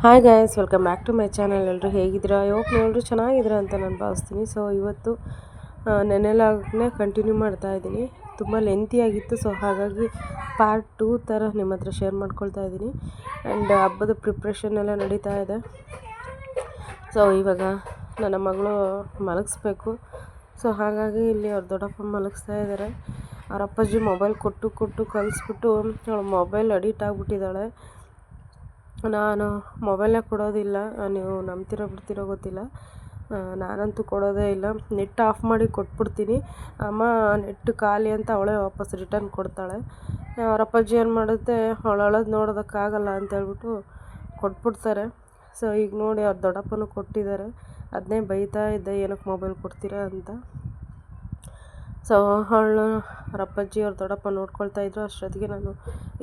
Hi guys welcome back to my channel ಎಲ್ಲರೂ ಹೇಗಿದ್ದೀರಾ? Hope ಎಲ್ಲರೂ ಚೆನ್ನಾಗಿದ್ದೀರಾ ಅಂತ ನಾನು ಭಾವಿಸ್ತೀನಿ. ಸೊ ಇವತ್ತು ನೆನೆಲಾಗನೆ ಕಂಟಿನ್ಯೂ ಮಾಡ್ತಾ ಇದ್ದೀನಿ. ತುಂಬ ಲೆಂತಿ ಆಗಿತ್ತು. ಸೊ ಹಾಗಾಗಿ ಪಾರ್ಟ್ ಟೂ ಥರ ನಿಮ್ಮ ಹತ್ರ ಶೇರ್ ಮಾಡ್ಕೊಳ್ತಾ ಇದ್ದೀನಿ. ಆ್ಯಂಡ್ ಹಬ್ಬದ ಪ್ರಿಪ್ರೇಷನ್ ಎಲ್ಲ ನಡೀತಾ ಇದೆ. ಸೊ ಇವಾಗ ನನ್ನ ಮಗಳು ಮಲಗಿಸ್ಬೇಕು. ಸೊ ಹಾಗಾಗಿ ಇಲ್ಲಿ ಅವ್ರ ದೊಡ್ಡಪ್ಪ ಮಲಗಿಸ್ತಾ ಇದ್ದಾರೆ. ಅವ್ರ ಅಪ್ಪಾಜಿ ಮೊಬೈಲ್ ಕೊಟ್ಟು ಕೊಟ್ಟು ಕಲಿಸ್ಬಿಟ್ಟು ಅವಳು ಮೊಬೈಲ್ ಅಡಿಟ್ ಆಗಿಬಿಟ್ಟಿದ್ದಾಳೆ. ನಾನು ಮೊಬೈಲೇ ಕೊಡೋದಿಲ್ಲ, ನೀವು ನಂಬ್ತಿರೋ ಬಿಡ್ತೀರೋ ಗೊತ್ತಿಲ್ಲ. ನಾನಂತೂ ಕೊಡೋದೇ ಇಲ್ಲ. ನೆಟ್ ಆಫ್ ಮಾಡಿ ಕೊಟ್ಬಿಡ್ತೀನಿ. ಅಮ್ಮ ನೆಟ್ ಖಾಲಿ ಅಂತ ಅವಳೇ ವಾಪಸ್ ರಿಟರ್ನ್ ಕೊಡ್ತಾಳೆ. ಅವ್ರ ಅಪ್ಪಾಜಿ ಏನು ಮಾಡುತ್ತೆ, ಅವಳು ಅಳೋದು ನೋಡೋದಕ್ಕಾಗಲ್ಲ ಅಂತೇಳ್ಬಿಟ್ಟು ಕೊಟ್ಬಿಡ್ತಾರೆ. ಸೊ, ಈಗ ನೋಡಿ ಅವ್ರ ದೊಡ್ಡಪ್ಪನೂ ಕೊಟ್ಟಿದ್ದಾರೆ. ಅದನ್ನೇ ಬೈತಾ ಇದ್ದೆ, ಏನಕ್ಕೆ ಮೊಬೈಲ್ ಕೊಡ್ತೀರಾ ಅಂತ. ಸೊ ಅವಳು ಅವ್ರ ಅಪ್ಪಾಜಿ ಅವ್ರ ದೊಡ್ಡಪ್ಪ ನೋಡ್ಕೊಳ್ತಾ ಇದ್ದರು ಅಷ್ಟೊತ್ತಿಗೆ ನಾನು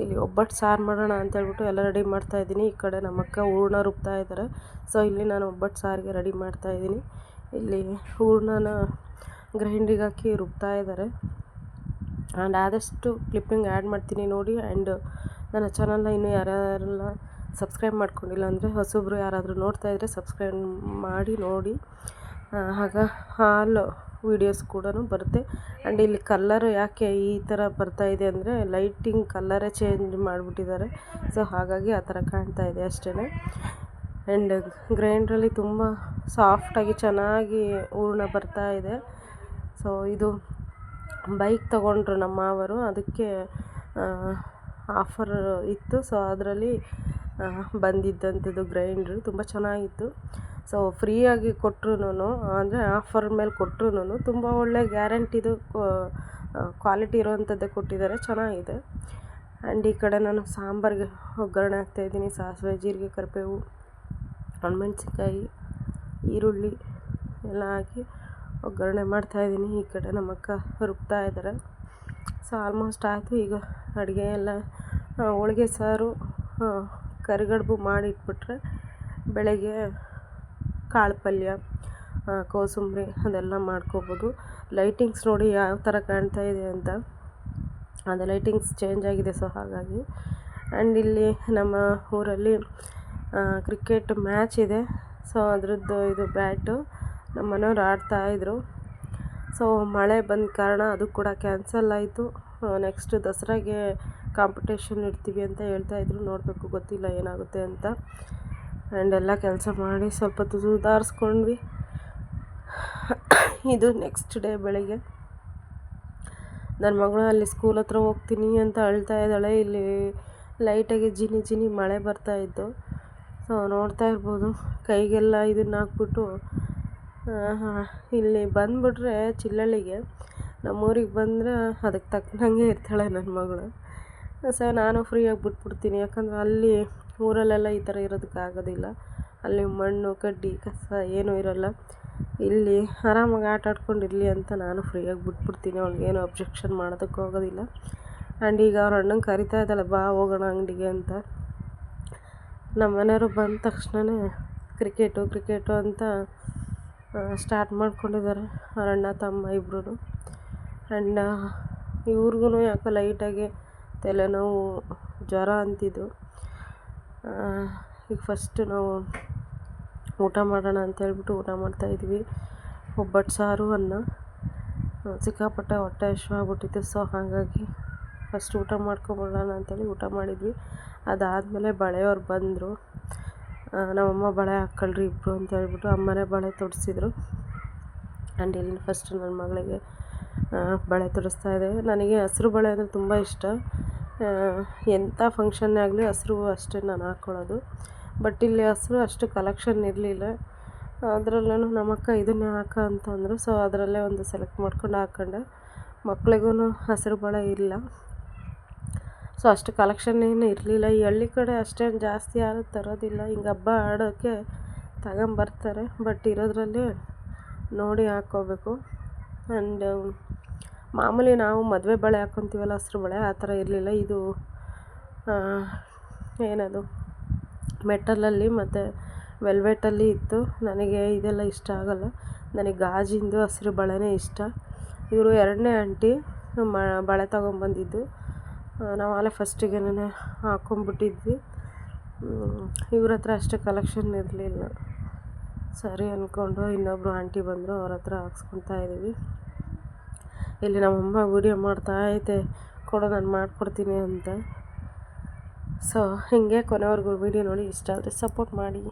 ಇಲ್ಲಿ ಒಬ್ಬಟ್ಟು ಸಾರು ಮಾಡೋಣ ಅಂತ ಹೇಳ್ಬಿಟ್ಟು ಎಲ್ಲ ರೆಡಿ ಮಾಡ್ತಾ ಇದ್ದೀನಿ. ಈ ಕಡೆ ನಮ್ಮ ಅಕ್ಕ ಹೂರ್ಣ ರುಬ್ತಾ ಇದ್ದಾರೆ. ಸೊ ಇಲ್ಲಿ ನಾನು ಒಬ್ಬಟ್ಟು ಸಾರಿಗೆ ರೆಡಿ ಮಾಡ್ತಾ ಇದ್ದೀನಿ. ಇಲ್ಲಿ ಹೂರ್ಣನ ಗ್ರೈಂಡಿಗೆ ಹಾಕಿ ರುಬ್ತಾ ಇದ್ದಾರೆ. ಆ್ಯಂಡ್ ಆದಷ್ಟು ಕ್ಲಿಪ್ಪಿಂಗ್ ಆ್ಯಡ್ ಮಾಡ್ತೀನಿ ನೋಡಿ. ಆ್ಯಂಡ್ ನನ್ನ ಚಾನಲ್ನ ಇನ್ನೂ ಯಾರ್ಯಾರೆಲ್ಲ ಸಬ್ಸ್ಕ್ರೈಬ್ ಮಾಡ್ಕೊಂಡಿಲ್ಲ ಅಂದರೆ ಹೊಸಬ್ರು ಯಾರಾದರೂ ನೋಡ್ತಾ ಇದ್ದರೆ ಸಬ್ಸ್ಕ್ರೈಬ್ ಮಾಡಿ ನೋಡಿ. ಆಗ ಹಾಲು ವೀಡಿಯೋಸ್ ಕೂಡ ಬರುತ್ತೆ. ಆ್ಯಂಡ್ ಇಲ್ಲಿ ಕಲ್ಲರು ಯಾಕೆ ಈ ಥರ ಬರ್ತಾ ಇದೆ ಅಂದರೆ ಲೈಟಿಂಗ್ ಕಲ್ಲರೇ ಚೇಂಜ್ ಮಾಡಿಬಿಟ್ಟಿದ್ದಾರೆ. ಸೊ ಹಾಗಾಗಿ ಆ ಥರ ಕಾಣ್ತಾ ಇದೆ ಅಷ್ಟೇ ಆ್ಯಂಡ್ ಗ್ರೈಂಡ್ರಲ್ಲಿ ತುಂಬ ಸಾಫ್ಟಾಗಿ ಚೆನ್ನಾಗಿ ಹೂರ್ಣ ಬರ್ತಾ ಇದೆ. ಸೊ ಇದು ಬೈಕ್ ತೊಗೊಂಡ್ರು ನಮ್ಮ ಮಾವರು. ಅದಕ್ಕೆ ಆಫರ್ ಇತ್ತು. ಸೊ ಅದರಲ್ಲಿ ಬಂದಿದ್ದಂಥದ್ದು ಗ್ರೈಂಡ್ರು ತುಂಬ ಚೆನ್ನಾಗಿತ್ತು. ಸೊ ಫ್ರೀಯಾಗಿ ಕೊಟ್ರು ಅಂದರೆ ಆಫರ್ ಮೇಲೆ ಕೊಟ್ರು ತುಂಬ ಒಳ್ಳೆ ಗ್ಯಾರಂಟಿದು ಕ್ವಾಲಿಟಿ ಇರೋವಂಥದ್ದೇ ಕೊಟ್ಟಿದ್ದಾರೆ. ಚೆನ್ನಾಗಿದೆ. ಆ್ಯಂಡ್ ಈ ಕಡೆ ನಾನು ಸಾಂಬಾರಿಗೆ ಒಗ್ಗರಣೆ ಹಾಕ್ತಾಯಿದ್ದೀನಿ ಸಾಸಿವೆ, ಜೀರಿಗೆ, ಕರಿಬೇವು ಒಣಮೆಣ್ಸಿನ್ಕಾಯಿ ಈರುಳ್ಳಿ ಎಲ್ಲ ಹಾಕಿ ಒಗ್ಗರಣೆ ಮಾಡ್ತಾಯಿದ್ದೀನಿ ಈ ಕಡೆ ನಮ್ಮ ಅಕ್ಕ ರುಬ್ತಾ ಇದ್ದಾರೆ. ಸೊ ಆಲ್ಮೋಸ್ಟ್ ಆಯಿತು. ಈಗ ಅಡುಗೆ ಎಲ್ಲ ಹೋಳಿಗೆ ಸಾರು ಕರಿಗಡುಬು ಮಾಡಿಟ್ಬಿಟ್ರೆ ಬೆಳಗ್ಗೆ ಕಾಳು ಪಲ್ಯ ಕೋಸಂಬರಿ ಅದೆಲ್ಲ ಮಾಡ್ಕೋಬೋದು. ಲೈಟಿಂಗ್ಸ್ ನೋಡಿ ಯಾವ ಥರ ಕಾಣ್ತಾ ಇದೆ ಅಂತ. ಅದು ಲೈಟಿಂಗ್ಸ್ ಚೇಂಜ್ ಆಗಿದೆ ಸೊ ಹಾಗಾಗಿ. ಆ್ಯಂಡ್ ಇಲ್ಲಿ ನಮ್ಮ ಊರಲ್ಲಿ ಕ್ರಿಕೆಟ್ ಮ್ಯಾಚ್ ಇದೆ. ಸೊ ಅದರದ್ದು ಇದು ಬ್ಯಾಟು ನಮ್ಮ ಮನೆಯವ್ರು ಆಡ್ತಾಯಿದ್ರು ಸೊ ಮಳೆ ಬಂದ ಕಾರಣ ಅದು ಕೂಡ ಕ್ಯಾನ್ಸಲ್ ಆಯಿತು. ನೆಕ್ಸ್ಟ್ ದಸರಾಗೆ ಕಾಂಪಿಟೇಷನ್ ಇಡ್ತೀವಿ ಅಂತ ಹೇಳ್ತಾಯಿದ್ರು ನೋಡಬೇಕು ಗೊತ್ತಿಲ್ಲ ಏನಾಗುತ್ತೆ ಅಂತ. ಆ್ಯಂಡ್ ಎಲ್ಲ ಕೆಲಸ ಮಾಡಿ ಸ್ವಲ್ಪ ಹೊತ್ತು ಸುಧಾರಿಸ್ಕೊಂಡ್ವಿ. ಇದು ನೆಕ್ಸ್ಟ್ ಡೇ ಬೆಳಗ್ಗೆ. ನನ್ನ ಮಗಳು ಅಲ್ಲಿ ಸ್ಕೂಲ್ ಹತ್ರ ಹೋಗ್ತೀನಿ ಅಂತ ಅಳ್ತಾ ಇದ್ದಾಳೆ. ಇಲ್ಲಿ ಲೈಟಾಗಿ ಜಿನಿ ಜಿನಿ ಮಳೆ ಬರ್ತಾ ಇತ್ತು. ಸೊ ನೋಡ್ತಾ ಇರ್ಬೋದು. ಕೈಗೆಲ್ಲ ಇದನ್ನ ಹಾಕ್ಬಿಟ್ಟು ಇಲ್ಲಿ ಬಂದುಬಿಟ್ರೆ ಚಿಲ್ಲಳ್ಳಿಗೆ ನಮ್ಮೂರಿಗೆ ಬಂದರೆ ಅದಕ್ಕೆ ತಕ್ಕನಂಗೆ ಇರ್ತಾಳೆ ನನ್ನ ಮಗಳು. ಸೊ ನಾನು ಫ್ರೀಯಾಗಿ ಬಿಟ್ಬಿಡ್ತೀನಿ. ಯಾಕಂದರೆ ಅಲ್ಲಿ ಊರಲ್ಲೆಲ್ಲ ಈ ಥರ ಇರೋದಕ್ಕೆ ಆಗೋದಿಲ್ಲ. ಅಲ್ಲಿ ಮಣ್ಣು, ಕಡ್ಡಿ, ಕಸ ಏನೂ ಇರೋಲ್ಲ. ಇಲ್ಲಿ ಆರಾಮಾಗಿ ಆಟ ಆಡ್ಕೊಂಡಿರಲಿ ಅಂತ ನಾನು ಫ್ರೀಯಾಗಿ ಬಿಟ್ಬಿಡ್ತೀನಿ. ಅವ್ಳಿಗೇನು ಅಬ್ಜೆಕ್ಷನ್ ಮಾಡೋದಕ್ಕೆ ಹೋಗೋದಿಲ್ಲ. ಆ್ಯಂಡ್ ಈಗ ಅವ್ರ ಅಣ್ಣಂಗೆ ಕರಿತಾ ಇದ್ದಾಳೆ, ಬಾ, ಹೋಗೋಣ ಅಂಗಡಿಗೆ ಅಂತ. ನಮ್ಮ ಮನೆಯವರು ಬಂದ ತಕ್ಷಣವೇ ಕ್ರಿಕೆಟು ಕ್ರಿಕೆಟು ಅಂತ ಸ್ಟಾರ್ಟ್ ಮಾಡ್ಕೊಂಡಿದ್ದಾರೆ. ಅವ್ರ ಅಣ್ಣ, ತಮ್ಮ ಇಬ್ಬರು ಆ್ಯಂಡ್ ಇವ್ರಿಗೂ ಯಾಕೋ ಲೈಟಾಗಿ ತಲೆನೋವು, ಜ್ವರ ಅಂತಿದ್ದು. ಈಗ ಫಸ್ಟ್ ನಾವು ಊಟ ಮಾಡೋಣ ಅಂತ ಹೇಳ್ಬಿಟ್ಟು ಊಟ ಮಾಡ್ತಾಯಿದ್ವಿ ಒಬ್ಬಟ್ಟು ಸಾರು, ಅನ್ನ. ಸಿಕ್ಕಾಪಟ್ಟೆ ಹೊಟ್ಟೆ ಹಸಿವಾಗ್ಬಿಟ್ಟಿತ್ತು ಸೊ ಹಾಗಾಗಿ ಫಸ್ಟ್ ಊಟ ಮಾಡ್ಕೊಬಿಡೋಣ ಅಂತೇಳಿ ಊಟ ಮಾಡಿದ್ವಿ. ಅದಾದಮೇಲೆ ಬಳೆಯವ್ರು ಬಂದರು. ನಮ್ಮಮ್ಮ ಬಳೆ ಹಾಕ್ಕೊಳ್ರಿ ಇಬ್ಬರು ಅಂತ ಹೇಳ್ಬಿಟ್ಟು ಅಮ್ಮನೇ ಬಳೆ ತೊಡಿಸಿದ್ರು. ಆ್ಯಂಡ್ ಇಲ್ಲಿ ಫಸ್ಟ್ ನನ್ನ ಮಗಳಿಗೆ ಬಳೆ ತೊಡಿಸ್ತಾ ಇದೆ ನನಗೆ ಹಸಿರು ಬಳೆ ಅಂದರೆ ತುಂಬ ಇಷ್ಟ. ಎಂಥ ಫಂಕ್ಷನ್ನೇ ಆಗಲಿ ಹಸ್ರು ಅಷ್ಟೇ ನಾನು ಹಾಕ್ಕೊಳ್ಳೋದು ಬಟ್ ಇಲ್ಲಿ ಹಸ್ರು ಅಷ್ಟು ಕಲೆಕ್ಷನ್ ಇರಲಿಲ್ಲ. ಅದರಲ್ಲೂ ನಮ್ಮಕ್ಕ ಇದನ್ನೇ ಹಾಕ ಅಂತಂದರು. ಸೊ ಅದರಲ್ಲೇ ಒಂದು ಸೆಲೆಕ್ಟ್ ಮಾಡ್ಕೊಂಡು ಹಾಕ್ಕೊಂಡೆ ಮಕ್ಳಿಗೂ ಹಸಿರು ಬಳೆ ಇಲ್ಲ. ಸೊ ಅಷ್ಟು ಕಲೆಕ್ಷನ್ ಏನು ಇರಲಿಲ್ಲ. ಈ ಹಳ್ಳಿ ಕಡೆ ಅಷ್ಟೇನು ಜಾಸ್ತಿ ಯಾರು ತರೋದಿಲ್ಲ. ಹಿಂಗೆ ಹಬ್ಬ ಆಡೋಕ್ಕೆ ತಗೊಂಬರ್ತಾರೆ. ಬಟ್ ಇರೋದ್ರಲ್ಲಿ ನೋಡಿ ಹಾಕ್ಕೋಬೇಕು. ಆ್ಯಂಡ್ ಮಾಮೂಲಿ ನಾವು ಮದುವೆ ಬಳೆ ಹಾಕೊತೀವಲ್ಲ ಹಸ್ರು ಬಳೆ, ಆ ಥರ ಇರಲಿಲ್ಲ. ಇದು ಏನದು, ಮೆಟಲಲ್ಲಿ ಮತ್ತು ವೆಲ್ವೆಟಲ್ಲಿ ಇತ್ತು. ನನಗೆ ಇದೆಲ್ಲ ಇಷ್ಟ ಆಗಲ್ಲ. ನನಗೆ ಗಾಜಿಂದು ಹಸಿರು ಬಳೆನೇ ಇಷ್ಟ. ಇವರು ಎರಡನೇ ಆಂಟಿ ಮ, ಬಳೆ ತೊಗೊಂಬಂದಿದ್ದು. ನಾವು ಅಲ್ಲೇ ಫಸ್ಟಿಗೆನೇ ಹಾಕ್ಕೊಂಬಿಟ್ಟಿದ್ವಿ ಇವ್ರ ಹತ್ರ ಅಷ್ಟೇ ಕಲೆಕ್ಷನ್ ಇರಲಿಲ್ಲ. ಸರಿ ಅಂದ್ಕೊಂಡು ಇನ್ನೊಬ್ಬರು ಆಂಟಿ ಬಂದರು, ಅವ್ರ ಹತ್ರ ಹಾಕ್ಸ್ಕೊತಾ ಇದ್ದೀವಿ ಇಲ್ಲಿ ನಮ್ಮಮ್ಮ ವೀಡಿಯೋ ಮಾಡ್ತಾ ಐತೆ. ಕೊಡು, ನಾನು ಮಾಡಿಕೊಡ್ತೀನಿ ಅಂತ. ಸೊ ಹೀಗೆ ಕೊನೆವರೆಗೂ ವೀಡಿಯೋ ನೋಡಿ, ಇಷ್ಟ ಆದರೆ ಸಪೋರ್ಟ್ ಮಾಡಿ.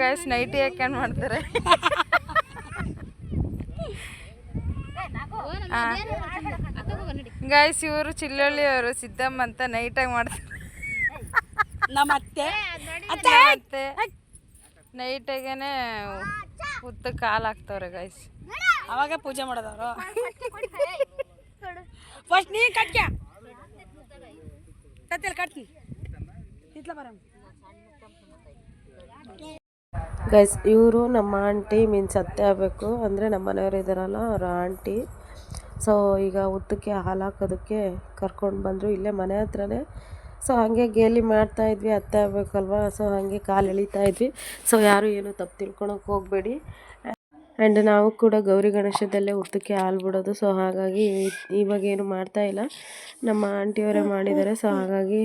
ಗಾಯ್ಸ್ ನೈಟಿ ಹಾಕ್ಯಂಡು ಮಾಡ್ತಾರೆ? ಗೈಸ್ ಇವರು ಚಿಲ್ಲಳ್ಳಿ ಅವರು ಸಿದ್ದಮ್ಮ ಅಂತ ನೈಟಾಗಿ ಮಾಡ್ತಾರೆ. ನಮ್ಮ ಅತ್ತೆ. ಅತ್ತೆ! ನೈಟಾಗೇನೆ ಉತ್ತ ಕಾಲು ಹಾಕ್ತವ್ರೆ ಗಾಯ್ಸ್ ಅವಾಗ ಪೂಜೆ ಮಾಡೋದವರು. ಫಸ್ಟ್ ನೀ ಕಟ್ತೀನಿ ಇತ್ಲ ಗೈಸ್ ಇವರು ನಮ್ಮ ಆಂಟಿ ಮೀನ್ಸ್ ಅತ್ತೆ ಆಗಬೇಕು. ಅಂದರೆ ನಮ್ಮ ಮನೆಯವರು ಇದ್ದಾರಲ್ಲ ಅವರ ಆಂಟಿ ಸೊ ಈಗ ಉತ್ತಕ್ಕೆ ಹಾಲು ಹಾಕೋದಕ್ಕೆ ಕರ್ಕೊಂಡು ಬಂದರು. ಇಲ್ಲೇ ಮನೆ ಹತ್ರನೇ. ಸೊ ಹಾಗೆ ಗೇಲಿ ಮಾಡ್ತಾ ಇದ್ವಿ, ಅತ್ತೆ ಆಗಬೇಕಲ್ವ? ಸೊ ಹಾಗೆ ಕಾಲು ಎಳಿತಾ ಇದ್ವಿ. ಸೊ ಯಾರು ಏನು ತಪ್ಪು ತಿಳ್ಕೊಳಕ್ಕೆ ಹೋಗಬೇಡಿ. ಆ್ಯಂಡ್ ನಾವು ಕೂಡ ಗೌರಿ ಗಣೇಶದಲ್ಲೇ ಉತ್ತಕ್ಕೆ ಹಾಲು ಬಿಡೋದು. ಸೊ ಹಾಗಾಗಿ ಇವಾಗ ಏನು ಮಾಡ್ತಾ ಇಲ್ಲ. ನಮ್ಮ ಆಂಟಿಯವರೇ ಮಾಡಿದ್ದಾರೆ. ಸೊ ಹಾಗಾಗಿ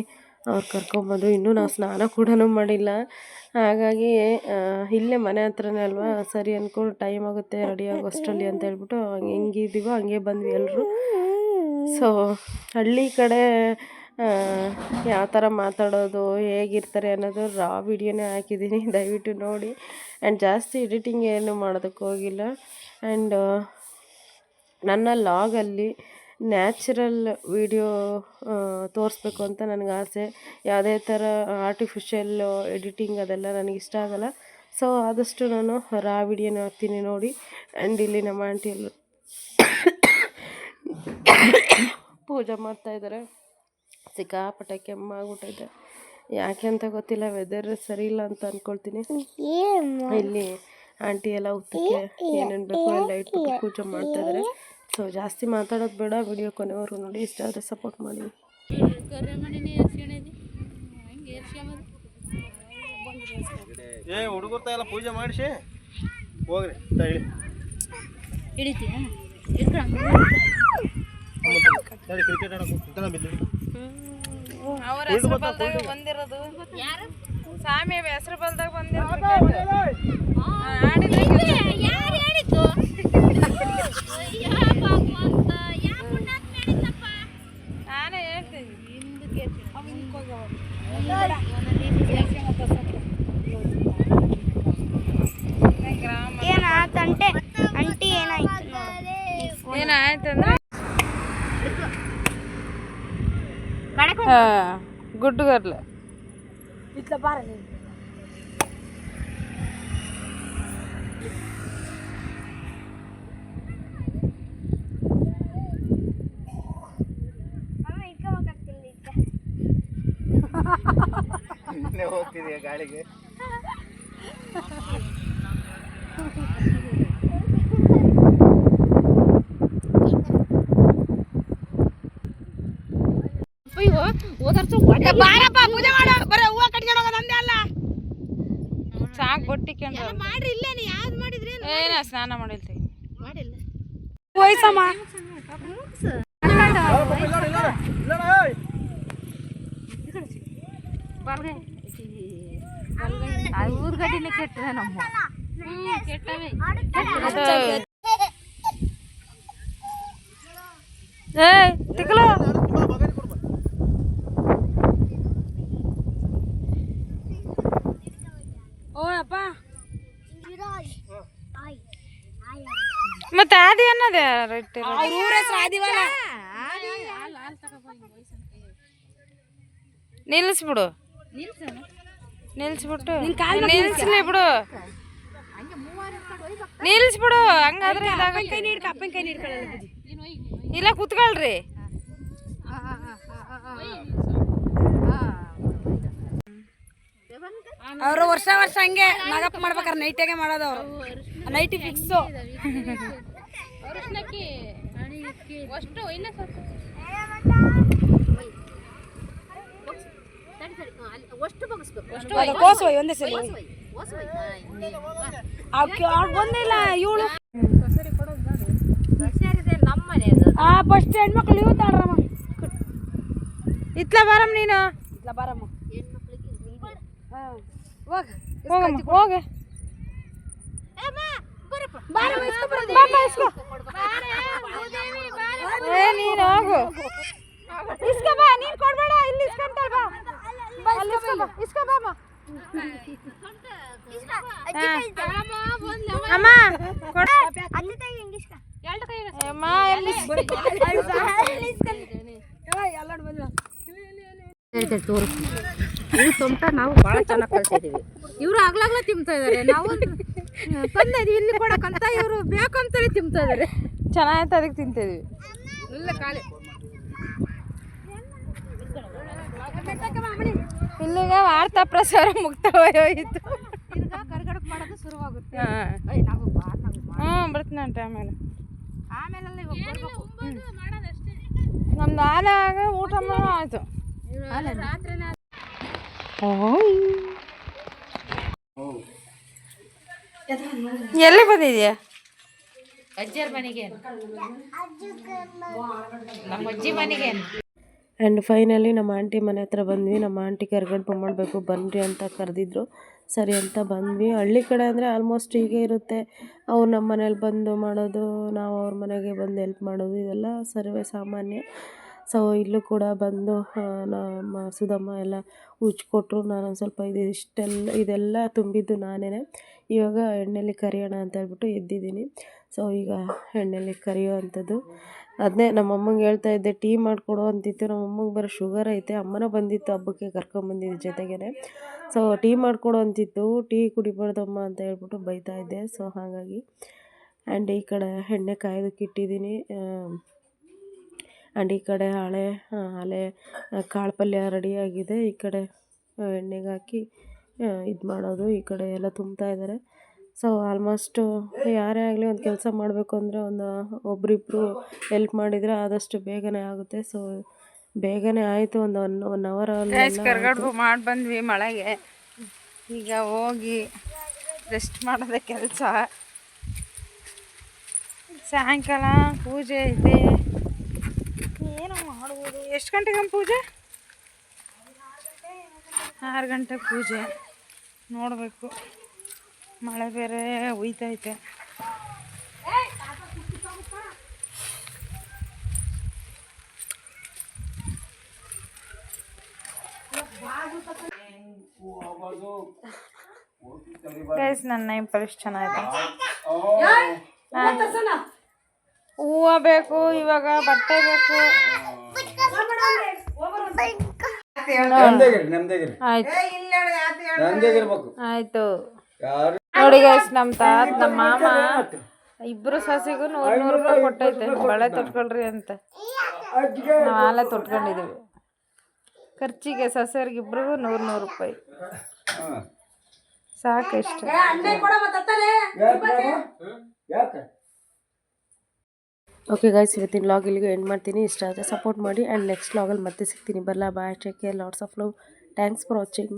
ಅವ್ರು ಕರ್ಕೊಂಬಂದರು ಇನ್ನೂ ನಾವು ಸ್ನಾನ ಕೂಡ ಮಾಡಿಲ್ಲ. ಹಾಗಾಗಿ ಇಲ್ಲೇ ಮನೆ ಹತ್ರನೇ ಅಲ್ವಾ? ಸರಿ ಅಂದ್ಕೊಂಡು ಟೈಮ್ ಆಗುತ್ತೆ ರೆಡಿ ಆಗೋ ಅಷ್ಟರಲ್ಲಿ ಅಂತ ಹೇಳ್ಬಿಟ್ಟು ಹಂಗೆ ಹೆಂಗಿದ್ದೀವೋ ಹಂಗೆ ಬಂದ್ವಿ ಎಲ್ಲರೂ ಸೊ ಹಳ್ಳಿ ಕಡೆ ಯಾವ ಥರ ಮಾತಾಡೋದು, ಹೇಗಿರ್ತಾರೆ ಅನ್ನೋದು ರಾ ವಿಡಿಯೋನೇ ಹಾಕಿದ್ದೀನಿ. ದಯವಿಟ್ಟು ನೋಡಿ. ಆ್ಯಂಡ್ ಜಾಸ್ತಿ ಎಡಿಟಿಂಗ್ ಏನು ಮಾಡೋದಕ್ಕೆ ಹೋಗಿಲ್ಲ. ಆ್ಯಂಡ್ ನನ್ನ ಲಾಗಲ್ಲಿ ನ್ಯಾಚುರಲ್ ವಿಡಿಯೋ ತೋರಿಸ್ಬೇಕು ಅಂತ ನನಗೆ ಆಸೆ. ಯಾವುದೇ ಥರ ಆರ್ಟಿಫಿಷಿಯಲ್ ಎಡಿಟಿಂಗ್ ಅದೆಲ್ಲ ನನಗೆ ಇಷ್ಟ ಆಗಲ್ಲ. ಸೊ ಆದಷ್ಟು ನಾನು ರಾ ವಿಡಿಯೋನ ಹಾಕ್ತೀನಿ ನೋಡಿ. ಆ್ಯಂಡ್ ಇಲ್ಲಿ ನಮ್ಮ ಆಂಟಿಯಲ್ಲಿ ಪೂಜೆ ಮಾಡ್ತಾಯಿದ್ದಾರೆ ಸಿಕ್ಕಾಪಟ್ಟೆ ಕೆಮ್ಮಾಗ್ಬಿಟ್ಟೈತೆ. ಯಾಕೆ ಅಂತ ಗೊತ್ತಿಲ್ಲ ವೆದರ್ ಸರಿ ಇಲ್ಲ ಅಂತ ಅಂದ್ಕೊಳ್ತೀನಿ ಇಲ್ಲಿ ಆಂಟಿ ಎಲ್ಲ ಉತ್ತಕ್ಕೆ ಏನೇನು ಬೇಕೋ ಎಲ್ಲ ಇಟ್ಬಿಟ್ಟು ಪೂಜೆ ಮಾಡ್ತಾ ಇದ್ದಾರೆ. ಸೊ ಜಾಸ್ತಿ ಮಾತಾಡೋದು ಬೇಡ ವಿಡಿಯೋ ಕೊನೆವರೆಗೂ ನೋಡಿ ಇಷ್ಟ ಆದರೆ ಸಪೋರ್ಟ್ ಮಾಡಿ. ಏ ಹುಡುಗರ್ತ ಎಲ್ಲ ಪೂಜೆ ಮಾಡಿಸಿ? ಹೋಗ್ರಿ ನಡಿ ಕ್ರಿಕೆಟ್ ಅವ್ರ ಹೆಸರು ಬಲ್ದಾಗ ಬಂದಿರೋದು. ಸ್ವಾಮಿ ಹೆಸರು ಬಲ್ದಾಗ ಬಂದಿರೋದು ಗುಡ್ಡುಗರ್ಲೆ ಇತ್ಲ ಬಾರ ನೀನು. ಇನ್ನೇ ಹೋಗ್ತಿದೀಯ ಗಾಳಿಗೆ. ಬಾರಪ್ಪ ಪೂಜೆ ಮಾಡು. ಬರೀ ಹೂವ ಕಟ್ಕೊಂಡು ಹೋಗೋದು ಅಂದೆ ಅಲ್ಲ? ಸಾಕು ಬೊಟ್ಟಿಕೊಂಡು ಮಾಡ್ರಿ ಇಲ್ಲೇ ಯಾವ್ದು ಮಾಡಿದ್ರಿ? ಏನ ಸ್ನಾನ ಮಾಡಿಲ್ತೀವಿ ಮಾಡಿಲ್ಲ. ವಯಸ್ಸಮ್ಮ. ಕೆಟ್ಟದ ನಮ್ಮ ಕೆಟ್ಟವೆ. ಏ ತಿಕ್ಕಲು. ಅನ್ನೋದೇ ರೈಟ್ ಅವ್ರ ಊರ ಹೆಸರು ಆದಿವಲ್ಲ ನಿಲ್ಲಿಸ್ಬಿಡು ನಿಲ್ಲಿಸ್ಬಿಟ್ಟು ನಿಲ್ಲಿಸ್ಲಿ ಬಿಡು. ನಿಲ್ಲಿಸ್ಬಿಡು ಹಂಗಾದ್ರೆ ಇಲ್ಲ ಕುತ್ಕೊಳ್ರಿ. ಅವರು ವರ್ಷ ವರ್ಷ ಹಂಗೆ ನಾಗಪ್ಪ ಮಾಡ್ಬೇಕಾರೆ ನೈಟಿಗೆ ಮಾಡೋದು ಅವರು. ನೈಟಿ ಫಿಕ್ಸು ಕೋಸು ಒಂದೇ ಸರಿ ಅವ್ಕೆ ಅವ್ಳು ಬಂದಿಲ್ಲ ಇವಳು ಆ ಫಸ್ಟ್ ಹೆಣ್ಮಕ್ಳು ಇವು ಇತ್ಲ ಬಾರಮ್ಮ ನೀನು? ಇತ್ಲ ಬಾರಮ್ಮ. ಹೋಗ ಹೋಗಮ್ಮ ಹೋಗ. ಏ ನೀನು ಹೋಗು. ಇಸ್ಕೋ ಬಾ ನೀನು ಕೊಡ್ಬೇಡ ಇಲ್ಲಿ ಇಸ್ಕೊಂತಾಳ ಬಾ. ಅಲ್ಲಿ ಇಸ್ಕೋ ಬಾ ಇಸ್ಕೋ ಬಾ ಅಮ್ಮ. ಅಮ್ಮ ಕೊಡ. ಅಮ್ಮ ಎಲ್ಲಿ ಎಲ್ಲ ಬಂದಿಲ್ಲ ಈ ಸೊಂಟ ನಾವು ಭಾಳ ಚೆನ್ನಾಗಿ ಕಲ್ತಿದ್ದೀವಿ ಇವರು ಆಗ್ಲಾಗ್ಲೇ ತಿಂತಾ ಇದ್ದಾರೆ ನಾವು ತಂದಿದ್ವಿ ಇಲ್ಲಿ ಕೊಡಕ್ಕಂತ ಇವರು ಬೇಕಂತಾನೆ ತಿಂತಾ ಇದ್ದಾರೆ ಚೆನ್ನಾಗಿತ್ತು ಅದಕ್ಕೆ ತಿಂತಿದ್ವಿ. ಇಲ್ಲ ಖಾಲಿ. ಇಲ್ಲಿಗೆ ವಾರ್ತಾ ಪ್ರಸಾರ ಮುಕ್ತವಾಗೋಯಿತು ತಿರ್ಗಾ ಕರ್ಗಡಕ್ ಮಾಡೋದು ಶುರುವಾಗುತ್ತೆ. ಹಾಂ. ಅಯ್ಯ ನಾವು ಬಾ ಹ್ಞೂ ಬರ್ತೀನಿ ಆಮೇಲೆ. ಆಮೇಲೆಲ್ಲ ನಮ್ದು ಆದಾಗ ಊಟ ಮಾಡೋ ಆಯ್ತು. ಎಲ್ಲಿ ಬಂದಿದ್ಯಾ? ಅಜ್ಜರ ಮನೆಗೆ. ನಮ್ಮ ಅಜ್ಜಿ ಮನೆಗೆ. ಆ್ಯಂಡ್ ಫೈನಲಿ ನಮ್ಮ ಆಂಟಿ ಮನೆ ಹತ್ರ ಬಂದ್ವಿ. ನಮ್ಮ ಆಂಟಿ ಕರ್ಗಡ್ಬು ಮಾಡಬೇಕು. ಬನ್ನಿರಿ ಅಂತ ಕರೆದಿದ್ರು. ಸರಿ ಅಂತ ಬಂದ್ವಿ. ಹಳ್ಳಿ ಕಡೆ ಅಂದರೆ ಆಲ್ಮೋಸ್ಟ್ ಹೀಗೆ ಇರುತ್ತೆ. ಅವ್ರು ನಮ್ಮ ಮನೇಲಿ ಬಂದು ಮಾಡೋದು ನಾವು ಅವ್ರ ಮನೆಗೆ ಬಂದು ಹೆಲ್ಪ್ ಮಾಡೋದು ಇದೆಲ್ಲ ಸರ್ವೇ ಸಾಮಾನ್ಯ. ಸೊ ಇಲ್ಲೂ ಕೂಡ ಬಂದು ನಮ್ಮ ಸುಧಮ್ಮ ಎಲ್ಲ ಉಜ್ಕೊಟ್ರು ನಾನು ಒಂದು ಸ್ವಲ್ಪ ಇದು, ಇಷ್ಟೆಲ್ಲ, ಇದೆಲ್ಲ ತುಂಬಿದ್ದು ನಾನೇ ಇವಾಗ ಎಣ್ಣೆಲಿ ಕರಿಯೋಣ ಅಂತ ಹೇಳ್ಬಿಟ್ಟು ಎದ್ದಿದ್ದೀನಿ. ಸೊ ಈಗ ಎಣ್ಣೆಲಿ ಕರಿಯೋ ಅಂಥದ್ದು ಅದನ್ನೇ ನಮ್ಮ ಅಮ್ಮಂಗೆ ಹೇಳ್ತಾ ಇದ್ದೆ, ಟೀ ಮಾಡಿಕೊಡು ಅಂತಿತ್ತು. ನಮ್ಮ ಅಮ್ಮಂಗೆ ಬರೋ ಶುಗರ್ ಐತೆ. ಅಮ್ಮನ ಬಂದಿತ್ತು ಹಬ್ಬಕ್ಕೆ ಕರ್ಕೊಂಬಂದಿದ್ದು ಜೊತೆಗೇ ಸೊ ಟೀ ಮಾಡಿಕೊಡು ಅಂತಿತ್ತು. ಟೀ ಕುಡಿಬಾರ್ದಮ್ಮ ಅಂತ ಹೇಳ್ಬಿಟ್ಟು ಬೈತಾ ಇದ್ದೆ. ಸೊ ಹಾಗಾಗಿ ಆ್ಯಂಡ್ ಈ ಕಡೆ ಎಣ್ಣೆ ಕಾಯೋದಕ್ಕೆ ಇಟ್ಟಿದ್ದೀನಿ ಆ್ಯಂಡ್ ಈ ಕಡೆ ಹಳೆ ಹಳೆ ಕಾಳು ಪಲ್ಯ ರೆಡಿಯಾಗಿದೆ ಈ ಕಡೆ ಎಣ್ಣೆಗೆ ಹಾಕಿ ಇದು ಮಾಡೋದು. ಈ ಕಡೆ ಎಲ್ಲ ತುಂಬ್ತಾ ಇದ್ದಾರೆ ಸೊ ಆಲ್ಮೋಸ್ಟು ಯಾರೇ ಆಗಲಿ ಒಂದು ಕೆಲಸ ಮಾಡಬೇಕು ಅಂದರೆ ಒಂದು ಒಬ್ರಿಬ್ರು ಹೆಲ್ಪ್ ಮಾಡಿದರೆ ಆದಷ್ಟು ಬೇಗನೆ ಆಗುತ್ತೆ. ಸೊ ಬೇಗನೆ ಆಯಿತು. ಒಂದು ಒನ್ ಒನ್ ಅವರ್ ಕರ್ಗಡ್ಬು ಮಾಡಿ ಬಂದ್ವಿ ಮಳೆಗೆ. ಈಗ ಹೋಗಿ ರೆಸ್ಟ್ ಮಾಡೋದೇ ಕೆಲಸ. ಸಾಯಂಕಾಲ ಪೂಜೆ ಐತೆ ಏನು ಮಾಡ್ಬೋದು ಎಷ್ಟು ಗಂಟೆಗೆ ಪೂಜೆ? ಆರು ಗಂಟೆ ಪೂಜೆ. ನೋಡಬೇಕು. ಮಳೆ ಬೇರೆ ಹುಯ್ತೈತೆ ಗೈಸ್ ನನ್ನ ನೈಮ್ ಪರಿಶ್ ಚೆನ್ನಾಗಿದೆ ಹೂವು ಬೇಕು ಇವಾಗ ಬಟ್ಟೆ ಬೇಕು. ಆಯ್ತು. ಆಯ್ತು. ನೋಡಿ ಗೈಸ್ ನಮ್ಮ ತಾತ ನಮ್ಮ ಮಾಮ ಇಬ್ರು ಸಸಿಗೂ ನೂರು ನೂರು ರೂಪಾಯಿ ಕೊಟ್ಟೈತೆ. ಬಳೆ ತೊಟ್ಕೊಳ್ರಿ ಅಂತ. ನಾವು ಆಲೆ ತೊಟ್ಕೊಂಡಿದೀವಿ ಖರ್ಚಿಗೆ ಸಸ್ಯರಿಗೆ ಇಬ್ರಿಗೂ ನೂರು ನೂರು ರೂಪಾಯಿ ಸಾಕು ಇಷ್ಟ ಯಾಕೆ? ಓಕೆ ಗೈಸ್ ಇವತ್ತಿನ ಲಾಗ್ ಇಲ್ಲಿಗೆ ಎಂಡ್ ಮಾಡ್ತೀನಿ. ಇಷ್ಟ ಆದರೆ ಸಪೋರ್ಟ್ ಮಾಡಿ. ಆ್ಯಂಡ್ ನೆಕ್ಸ್ಟ್ ಲಾಗಲ್ಲಿ ಮತ್ತೆ ಸಿಗ್ತೀನಿ. ಬರಲ್ಲ bye take care lots of love thanks for watching